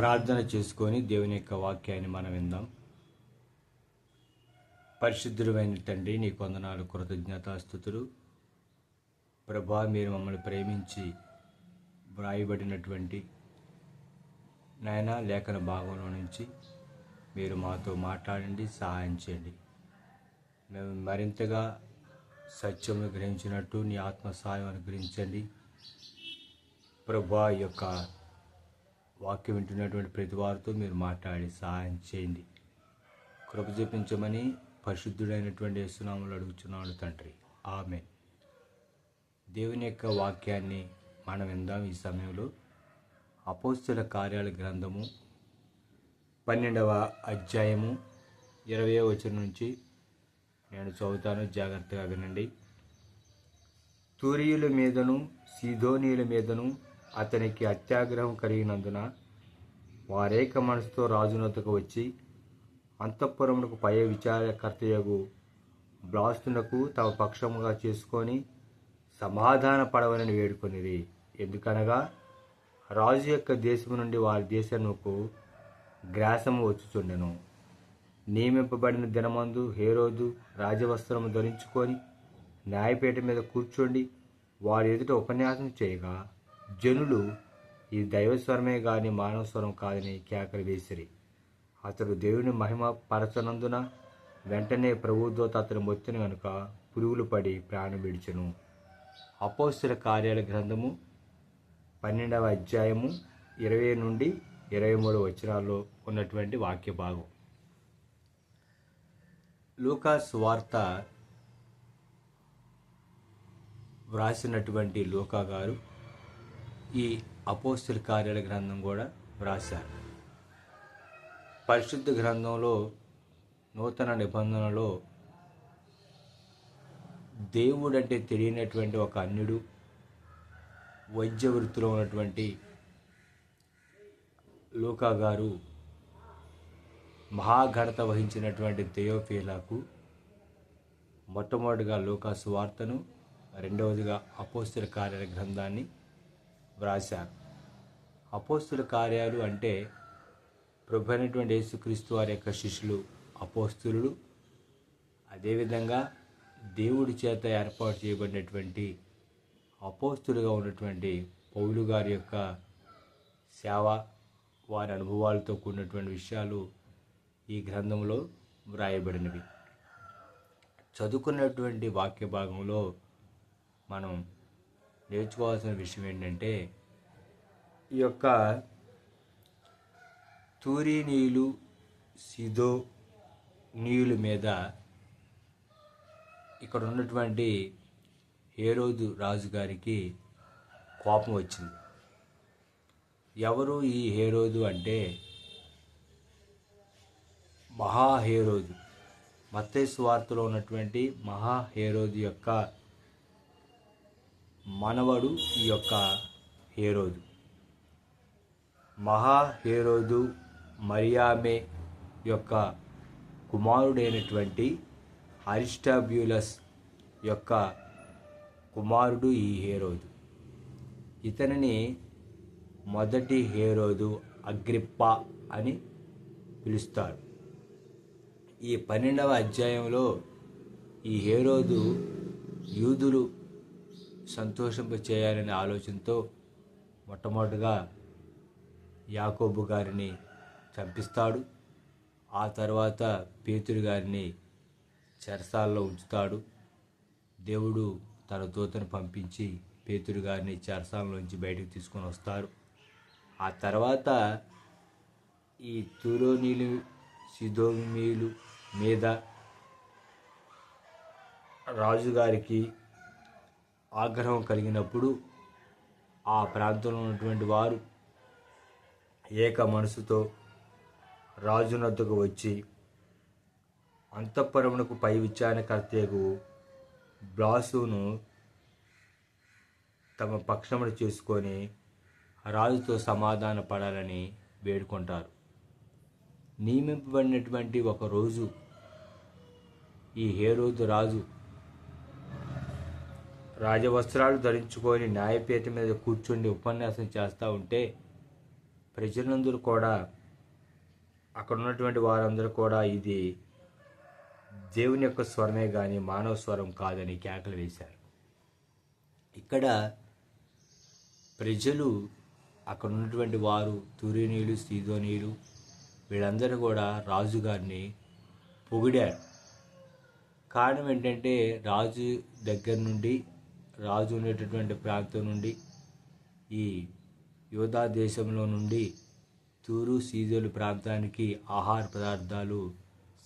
ప్రార్థన చేసుకొని దేవుని యొక్క వాక్యాన్ని మనం విందాం. పరిశుద్ధుడమైన తండ్రి నీ కొందనాలు కృతజ్ఞతాస్థుతులు ప్రభా మీరు మమ్మల్ని ప్రేమించి వ్రాయబడినటువంటి నాయన లేఖన భాగంలో నుంచి మీరు మాతో మాట్లాడండి సహాయం చేయండి. మేము మరింతగా సత్యమును గ్రహించినట్టు నీ ఆత్మ సహాయం అనుగ్రహించండి. ప్రభా యొక్క వాక్యం వింటున్నటువంటి ప్రతి వారితో మీరు మాట్లాడి సహాయం చేయండి. కృప చూపించమని పరిశుద్ధుడైనటువంటి యేసునాములు అడుగుతున్నాను తండ్రి. ఆమె దేవుని యొక్క వాక్యాన్ని మనం విందాం ఈ సమయంలో. అపోస్తుల కార్యాల గ్రంథము పన్నెండవ అధ్యాయము ఇరవై వచనం నుంచి నేను చదువుతాను జాగ్రత్తగా వినండి. తూరియుల మీదను సీదోనీయుల మీదను అతనికి అత్యాగ్రహం కలిగినందున వారేక మనసుతో రాజునొద్దకు వచ్చి అంతఃపురమునకు పై విచారకర్తయగు బ్లాస్తునకు తమ పక్షముగా చేసుకొని సమాధాన పడవలని వేడుకొనిది ఎందుకనగా రాజు యొక్క దేశము నుండి వారి దేశమునకు గ్రాసము వచ్చుచుండెను. నియమింపబడిన దినమందు హేరోదు రాజవస్త్రము ధరించుకొని న్యాయపీఠ మీద కూర్చోండి వారి ఎదుట ఉపన్యాసం చేయగా జనులు ఈ దైవస్వరమే కానీ మానవ స్వరం కాదని కేకలు వేసిరి. అతడు దేవుని మహిమ పరచనందున వెంటనే ప్రభుత్వత అతను మొత్తిన కనుక పురుగులు పడి ప్రాణం విడిచెను. అపోస్తుల కార్యాల గ్రంథము పన్నెండవ అధ్యాయము ఇరవై నుండి ఇరవై మూడు వచనాల్లో ఉన్నటువంటి వాక్య భాగం. లూకాస్ వార్త వ్రాసినటువంటి లూకా గారు ఈ అపోస్తుల కార్యాల గ్రంథం కూడా వ్రాశారు. పరిశుద్ధ గ్రంథంలో నూతన నిబంధనలో దేవుడంటే తెలియనటువంటి ఒక అన్యుడు వైద్య వృత్తిలో ఉన్నటువంటి లూకా గారు మహాఘనత వహించినటువంటి తెయోఫీలాకు మొట్టమొదటిగా లోకా సువార్తను రెండవదిగా అపోస్తుల కార్యాల గ్రంథాన్ని వ్రాశారు అపోస్తుల కార్యాలు అంటే ప్రభు అయినటువంటి యేసుక్రీస్తు వారి యొక్క శిష్యులు అపోస్తులు. అదేవిధంగా దేవుడి చేత ఏర్పాటు చేయబడినటువంటి అపోస్తులుగా ఉన్నటువంటి పౌలు గారి యొక్క సేవ వారి అనుభవాలతో కూడినటువంటి విషయాలు ఈ గ్రంథంలో వ్రాయబడినవి. చదువుకున్నటువంటి వాక్య భాగంలో మనం నేర్చుకోవాల్సిన విషయం ఏంటంటే ఈ యొక్క తూరి నీళ్ళు సిదో నీళ్ళ మీద ఇక్కడ ఉన్నటువంటి హేరోదు రాజు గారికి కోపం వచ్చింది. ఎవరు ఈ హేరోదు అంటే మహాహేరోదు మత్తేసు వార్తలో ఉన్నటువంటి మహాహేరోదు యొక్క మనవడు ఈ యొక్క హేరోదు. మహాహేరోదు మరియామే యొక్క కుమారుడైనటువంటి అరిస్టాబ్యులస్ యొక్క కుమారుడు ఈ హేరోదు. ఇతనిని మొదటి హేరోదు అగ్రిప్ప అని పిలుస్తారు. ఈ పన్నెండవ అధ్యాయంలో ఈ హేరోదు యూదులు సంతోషింప చేయాలనే ఆలోచనతో మొట్టమొదటిగా యాకోబు గారిని చంపిస్తాడు. ఆ తర్వాత పేతురు గారిని చెరసాల్లో ఉంచుతాడు. దేవుడు తన దూతను పంపించి పేతురు గారిని చెరసాలలోంచి బయటకు తీసుకొని వస్తారు. ఆ తర్వాత ఈ తూరోనీలు సిదోమీలు మీద రాజుగారికి ఆగ్రహం కలిగినప్పుడు ఆ ప్రాంతంలో ఉన్నటువంటి వారు ఏక మనసుతో రాజునద్దకు వచ్చి అంతఃపురమునకు పై విచారణకర్తకు బ్లాసును తమ పక్షమును చేసుకొని రాజుతో సమాధాన పడాలని వేడుకుంటారు. నియమింపబడినటువంటి ఒక రోజు ఈ హేరోజు రాజు రాజవస్త్రాలు ధరించుకొని న్యాయపీఠ మీద కూర్చుండి ఉపన్యాసం చేస్తూ ఉంటే ప్రజలందరూ కూడా అక్కడ ఉన్నటువంటి వారందరూ కూడా ఇది దేవుని యొక్క స్వరమే కానీ మానవ స్వరం కాదని కేకలు వేశారు. ఇక్కడ ప్రజలు అక్కడ ఉన్నటువంటి వారు తురీనీయులు సీదోనీయులు వీళ్ళందరూ కూడా రాజుగారిని పొగిడారు. కారణం ఏంటంటే రాజు దగ్గర నుండి రాజు ఉండేటటువంటి ప్రాంతం నుండి ఈ యోధా దేశంలో నుండి తూరు సీజోలు ప్రాంతానికి ఆహార పదార్థాలు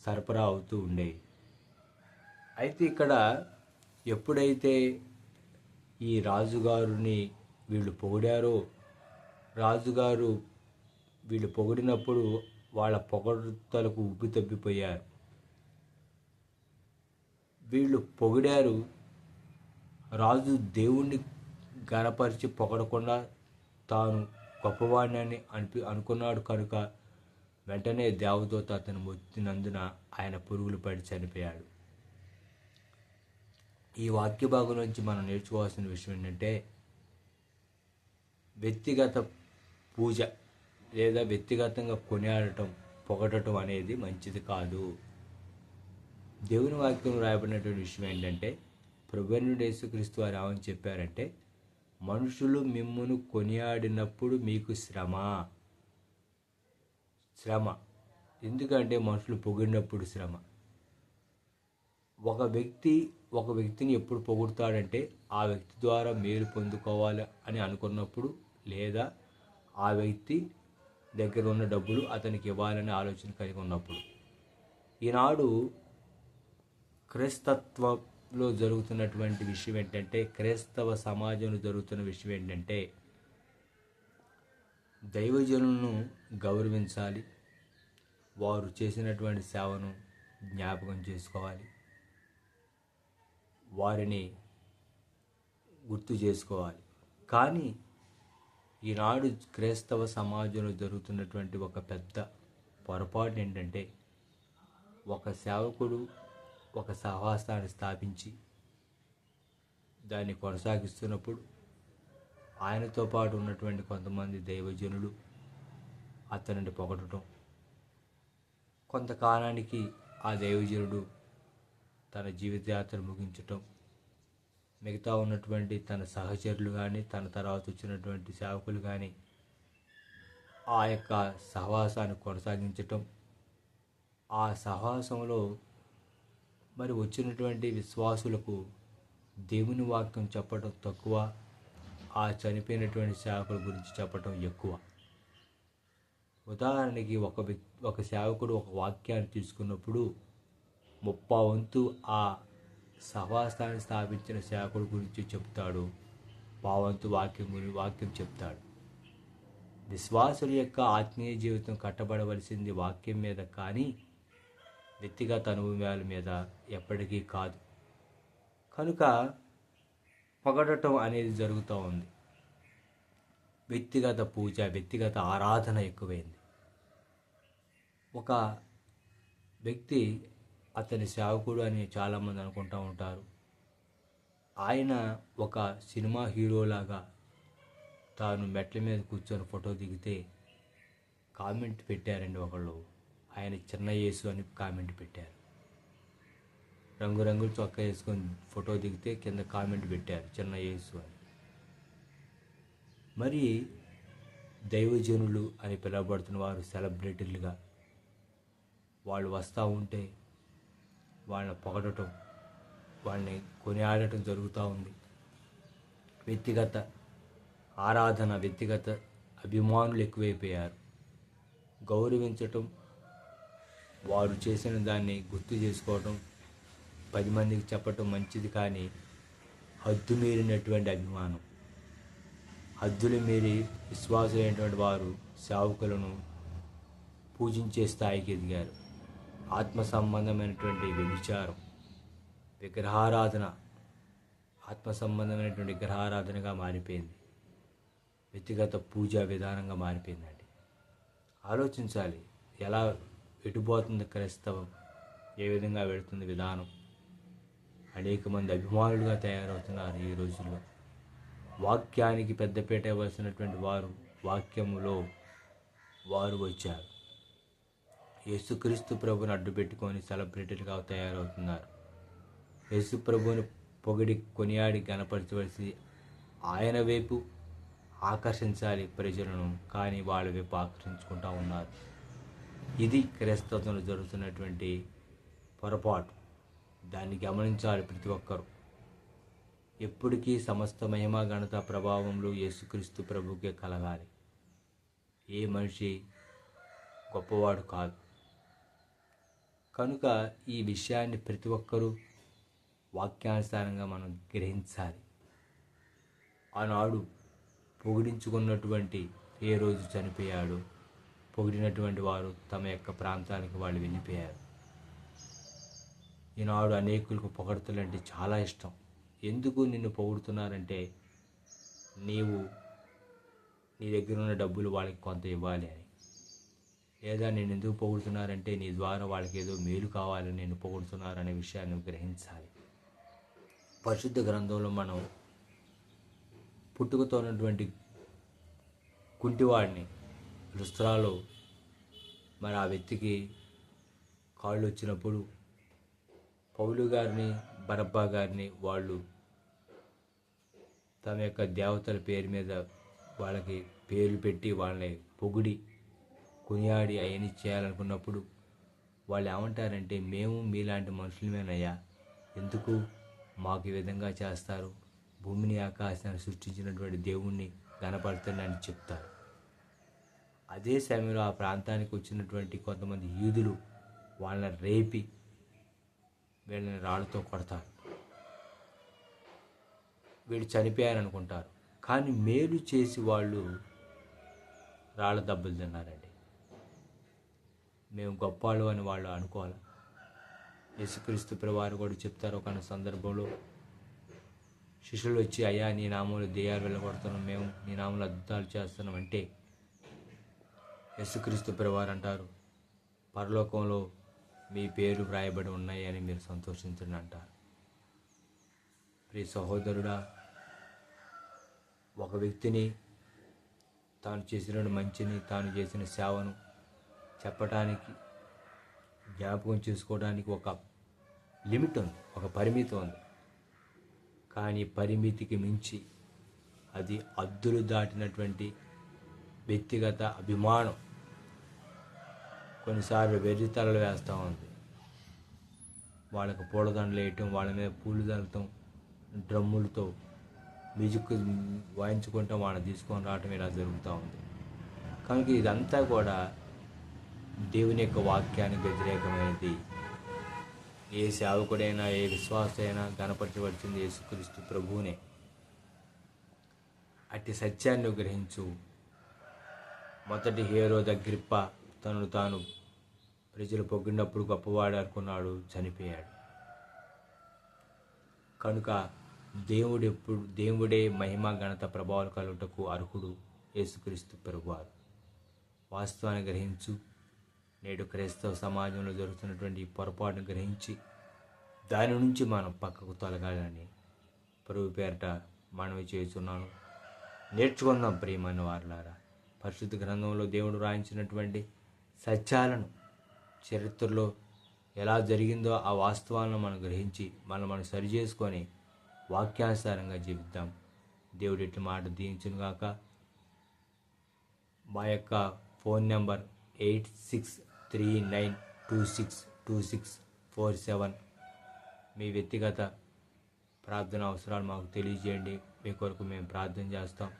సరఫరా అవుతూ ఉండేవి అయితే ఇక్కడ ఎప్పుడైతే ఈ రాజుగారిని వీళ్ళు పొగిడారో రాజుగారు వీళ్ళు పొగిడినప్పుడు వాళ్ళ పొగడుతలకు ఉబ్బి తప్పిపోయారు వీళ్ళు పొగిడారు రాజు దేవుణ్ణి గనపరిచి పొగడకుండా తాను గొప్పవాడిని అని అనిపి అనుకున్నాడు కనుక వెంటనే దేవదూత అతను వచ్చినందున ఆయన పురుగులు పడి చనిపోయాడు. ఈ వాక్య భాగం నుంచి మనం నేర్చుకోవాల్సిన విషయం ఏంటంటే వ్యక్తిగత పూజ లేదా వ్యక్తిగతంగా కొనియాడటం పొగడటం అనేది మంచిది కాదు. దేవుని వాక్యం రాయబడినటువంటి విషయం ఏంటంటే ప్రభుత్వ యేసుక్రీస్తు వారు ఏమని చెప్పారంటే మనుషులు మిమ్మును కొనియాడినప్పుడు మీకు శ్రమ. శ్రమ. ఎందుకంటే మనుషులు పొగిడినప్పుడు శ్రమ. ఒక వ్యక్తి ఒక వ్యక్తిని ఎప్పుడు పొగుడతాడంటే ఆ వ్యక్తి ద్వారా మేలు పొందుకోవాలి అని అనుకున్నప్పుడు లేదా ఆ వ్యక్తి దగ్గర ఉన్న డబ్బులు అతనికి ఇవ్వాలనే ఆలోచన కలిగి ఉన్నప్పుడు. ఈనాడు లో జరుగుతున్నటువంటి విషయం ఏంటంటే క్రైస్తవ సమాజంలో జరుగుతున్న విషయం ఏంటంటే దైవజనులను గౌరవించాలి వారు చేసినటువంటి సేవను జ్ఞాపకం చేసుకోవాలి వారిని గుర్తు చేసుకోవాలి. కానీ ఈనాడు క్రైస్తవ సమాజంలో జరుగుతున్నటువంటి ఒక పెద్ద పొరపాటు ఏంటంటే ఒక సేవకుడు ఒక సహవాసాన్ని స్థాపించి దాన్ని కొనసాగిస్తున్నప్పుడు ఆయనతో పాటు ఉన్నటువంటి కొంతమంది దైవజనులు అతనిని పొగడటం. కొంతకాలానికి ఆ దైవజనుడు తన జీవితయాత్ర ముగించటం. మిగతా ఉన్నటువంటి తన సహచరులు కానీ తన తర్వాత వచ్చినటువంటి సేవకులు కానీ ఆ యొక్క సహవాసాన్ని కొనసాగించటం. ఆ సహవాసంలో మరి వచ్చినటువంటి విశ్వాసులకు దేవుని వాక్యం చెప్పడం తక్కువ ఆ చనిపోయినటువంటి సేవకుల గురించి చెప్పడం ఎక్కువ. ఉదాహరణకి ఒక వ్యక్తి ఒక సేవకుడు ఒక వాక్యాన్ని తీసుకున్నప్పుడు ముప్పా వంతు ఆ సహవాసాన్ని స్థాపించిన సేవకుడు గురించి చెప్తాడు. పావంతు వాక్యం గురించి వాక్యం చెప్తాడు. విశ్వాసుల యొక్క ఆత్మీయ జీవితం కట్టబడవలసింది వాక్యం మీద కానీ వ్యక్తిగత అనుభవాల మీద ఎప్పటికీ కాదు. కనుక పొగడటం అనేది జరుగుతూ ఉంది. వ్యక్తిగత పూజ వ్యక్తిగత ఆరాధన ఎక్కువైంది. ఒక వ్యక్తి అతని సేవకుడు అని చాలామంది అనుకుంటూ ఉంటారు. ఆయన ఒక సినిమా హీరోలాగా తాను మెట్ల మీద కూర్చొని ఫోటో దిగితే కామెంట్ పెట్టారండి ఒకళ్ళు. ఆయన చిన్న యేసు అని కామెంట్ పెట్టారు. రంగురంగులు చొక్కా వేసుకొని ఫోటో దిగితే కింద కామెంట్ పెట్టారు చిన్న యేసు అని. మరి దైవజనులు అని పిలువబడుతున్న వారు సెలబ్రిటీలుగా వాళ్ళు వస్తూ ఉంటే వాళ్ళని పొగడటం వాళ్ళని కొనియాడటం జరుగుతూ ఉంది. వ్యక్తిగత ఆరాధన వ్యక్తిగత అభిమానులు ఎక్కువైపోయారు. గౌరవించటం వారు చేసిన దాన్ని గుర్తు చేసుకోవటం పది మందికి చెప్పటం మంచిది కానీ హద్దు మీరినటువంటి అభిమానం. హద్దులు మీరి విశ్వాసులైనటువంటి వారు సేవకులను పూజించే స్థాయికి ఎదిగారు. ఆత్మ సంబంధమైనటువంటి వ్యభిచారం విగ్రహారాధన ఆత్మ సంబంధమైనటువంటి విగ్రహారాధనగా మారిపోయింది. వ్యక్తిగత పూజా విధానంగా మారిపోయిందండి. ఆలోచించాలి ఎలా ఎటుపోతుంది క్రైస్తవం? ఏ విధంగా వెళుతుంది విధానం? అనేక మంది అభిమానులుగా తయారవుతున్నారు ఈ రోజుల్లో. వాక్యానికి పెద్దపీట ఇవ్వాల్సినటువంటి వారు వాక్యములో వారు వచ్చారు. యేసుక్రీస్తు ప్రభుని అడ్డు పెట్టుకొని సెలబ్రిటీలుగా తయారవుతున్నారు. యేసు ప్రభుని పొగిడి కొనియాడి గనపరచవలసి ఆయన వైపు ఆకర్షించాలి ప్రజలను కానీ వాళ్ళ వైపు ఆకర్షించుకుంటూ ఉన్నారు. ఇది క్రైస్తవంలో జరుగుతున్నటువంటి పొరపాటు. దాన్ని గమనించాలి ప్రతి ఒక్కరు. ఎప్పటికీ సమస్త మహిమ ఘనత ప్రభావంలో యేసుక్రీస్తు ప్రభుకే కలగాలి. ఏ మనిషి గొప్పవాడు కాదు. కనుక ఈ విషయాన్ని ప్రతి ఒక్కరూ వాక్యానుసారంగా మనం గ్రహించాలి. ఆనాడు పొగిడించుకున్నటువంటి ఏ రోజు చనిపోయాడు? పొగిడినటువంటి వారు తమ యొక్క ప్రాంతానికి వాళ్ళు వెళ్ళిపోయారు. ఈనాడు అనేకులకు పొగడతలంటే చాలా ఇష్టం. ఎందుకు నిన్ను పొగుడుతున్నారంటే నీవు నీ దగ్గర ఉన్న డబ్బులు వాళ్ళకి కొంత ఇవ్వాలి అని. లేదా నేను ఎందుకు పొగుడుతున్నారంటే నీ ద్వారా వాళ్ళకి ఏదో మేలు కావాలని నేను పొగుడుతున్నారనే విషయాన్ని గ్రహించాలి. పరిశుద్ధ గ్రంథంలో మనం పుట్టుకతో ఉన్నటువంటి కుంటివాడిని లుస్త్రాలో మరి ఆ వ్యక్తికి కాళ్ళు వచ్చినప్పుడు పౌలు గారిని బరబ్బా గారిని వాళ్ళు తమ యొక్క దేవతల పేరు మీద వాళ్ళకి పేర్లు పెట్టి వాళ్ళని పొగిడి కొనియాడి అవన్నీ చేయాలనుకున్నప్పుడు వాళ్ళు ఏమంటారంటే మేము మీలాంటి మనుషులమేనయ్యా. ఎందుకు మాకు ఈ విధంగా చేస్తారు? భూమిని ఆకాశాన్ని సృష్టించినటువంటి దేవుణ్ణి గణపడతానని చెప్తారు. అదే సమయంలో ఆ ప్రాంతానికి వచ్చినటువంటి కొంతమంది యూదులు వాళ్ళని రేపి వీళ్ళని రాళ్ళతో కొడతారు. వీళ్ళు చనిపోయారనుకుంటారు. కానీ మేలు చేసి వాళ్ళు రాళ్ళ దెబ్బలు తిన్నారండి. మేము గొప్పవాళ్ళు అని వాళ్ళు అనుకోవాలి. యేసుక్రీస్తు ప్రవారు కూడా చెప్తారు ఒక సందర్భంలో శిష్యులు వచ్చి అయ్యా నీ నామంలో దెయ్యాలు వెళ్ళగొడుతున్నాం. మేము నీ నామంలో అద్భుతాలు చేస్తున్నాం. అంటే యేసుక్రీస్తు వారు అంటారు పరలోకంలో మీ పేరు వ్రాయబడి ఉన్నాయి అని మీరు సంతోషించండి అంటారు. ప్రియ సహోదరుడా ఒక వ్యక్తిని తాను చేసిన మంచిని తాను చేసిన సేవను చెప్పటానికి జ్ఞాపకం చేసుకోవడానికి ఒక లిమిట్ ఉంది ఒక పరిమితి ఉంది. కానీ పరిమితికి మించి అది అద్దులు దాటినటువంటి వ్యక్తిగత అభిమానం కొన్నిసార్లు వెర్రితలలు వేస్తూ ఉంది. వాళ్ళకి పూలదండలు వేయటం వాళ్ళ మీద పూలు చల్లటం డ్రమ్ములతో మ్యూజిక్ వాయించుకుంటాం వాళ్ళని తీసుకొని రావటం ఇలా జరుగుతూ ఉంది. కనుక ఇదంతా కూడా దేవుని యొక్క వాక్యానికి వ్యతిరేకమైనది. ఏ సేవకుడైనా ఏ విశ్వాసైనా గణపరచబడుతుంది యేసుక్రీస్తు ప్రభువునే. అట్టి సత్యాన్ని గ్రహించు మొదటి హీరో దగ్గరిప్ప తనను తాను ప్రజలు పొగిడినప్పుడు గొప్పవాడు అనుకున్నాడు చనిపోయాడు. కనుక దేవుడు ఎప్పుడు దేవుడే మహిమ ఘనత ప్రభావాలు కలుగుటకు అర్హుడు యేసుక్రీస్తు పెరుగువారు వాస్తవాన్ని గ్రహించు. నేడు క్రైస్తవ సమాజంలో జరుగుతున్నటువంటి పొరపాటును గ్రహించి దాని నుంచి మనం పక్కకు తొలగాలని పరుగు పేరట మనవి చేస్తున్నాను. నేర్చుకుందాం ప్రియమైన వారులారా. పరిశుద్ధ గ్రంథంలో దేవుడు రాయించినటువంటి సత్యాలను చరిత్రలో ఎలా జరిగిందో ఆ వాస్తవాలను మనం గ్రహించి మనం మనం సరి చేసుకొని వాక్యానుసారంగా జీవిద్దాం. దేవుడి ఇట్టి మాట దీవించును గాక. మా యొక్క phone number eight six three nine two six two six four seven. మీ వ్యక్తిగత ప్రార్థన అవసరాలు మాకు తెలియజేయండి. మీ కొరకు మేము ప్రార్థన చేస్తాం.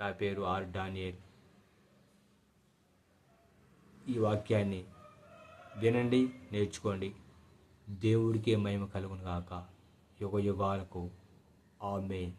నా పేరు ఆర్ డానియల్. ఈ వాక్యాన్ని వినండి నేర్చుకోండి. దేవుడికే మహిమ కలుగును గాక. యుగ యుగాలకు ఆమె